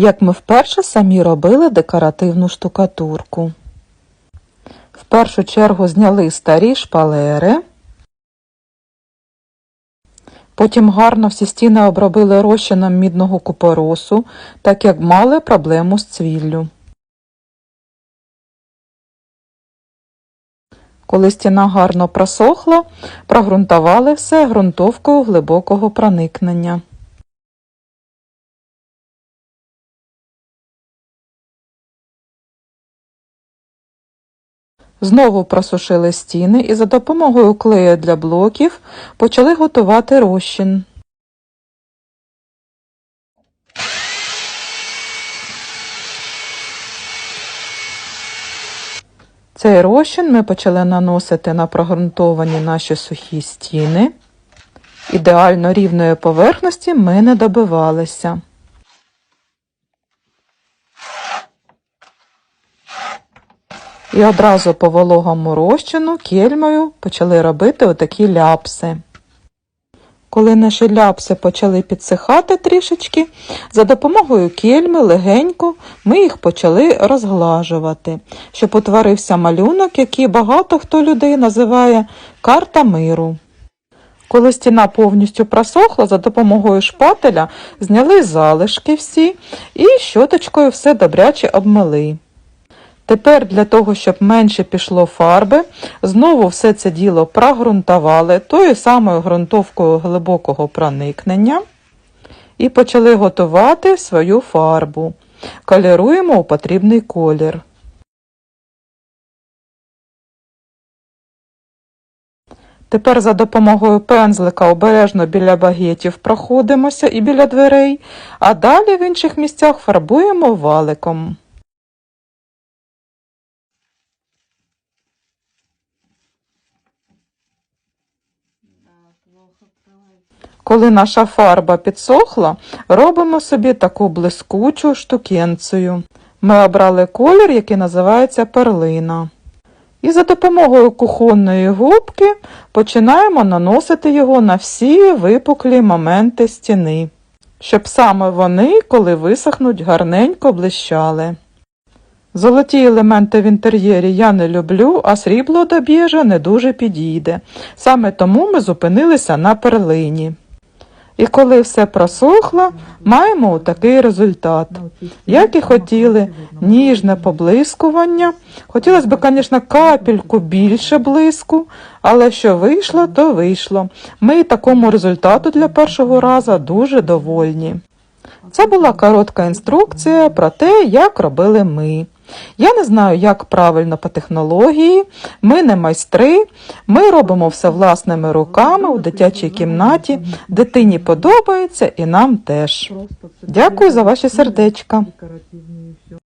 як ми вперше самі робили декоративну штукатурку. В першу чергу зняли старі шпалери. Потім гарно всі стіни обробили розчином мідного купоросу, так як мали проблему з цвіллю. Коли стіна гарно просохла, прогрунтували все ґрунтовкою глибокого проникнення. Знову просушили стіни і за допомогою клею для блоків почали готувати розчин. Цей розчин ми почали наносити на прогрунтовані наші сухі стіни. Ідеально рівної поверхності ми не добивалися. І одразу по вологому розчину кельмою почали робити отакі ляпси. Коли наші ляпси почали підсихати трішечки, за допомогою кельми легенько ми їх почали розглажувати, щоб утворився малюнок, який багато хто людей називає карта миру. Коли стіна повністю просохла, за допомогою шпателя зняли залишки всі і щоточкою все добряче обмили. Тепер для того, щоб менше пішло фарби, знову все це діло прогрунтували тою самою ґрунтовкою глибокого проникнення і почали готувати свою фарбу. Коліруємо у потрібний колір. Тепер за допомогою пензлика обережно біля багетів проходимося і біля дверей, а далі в інших місцях фарбуємо валиком. Коли наша фарба підсохла, робимо собі таку блискучу штукенцію. Ми обрали колір, який називається перлина. І за допомогою кухонної губки починаємо наносити його на всі випуклі моменти стіни, щоб саме вони, коли висохнуть, гарненько блищали. Золоті елементи в інтер'єрі я не люблю, а срібло до біжа не дуже підійде. Саме тому ми зупинилися на перлині. І коли все просохло, маємо такий результат. Як і хотіли, ніжне поблискування. Хотілося б, звісно, капельку більше блиску, але що вийшло, то вийшло. Ми такому результату для першого разу дуже довольні. Це була коротка інструкція про те, як робили ми. Я не знаю, як правильно по технології. Ми не майстри, ми робимо все власними руками у дитячій кімнаті. Дитині подобається і нам теж. Дякую за ваші сердечка.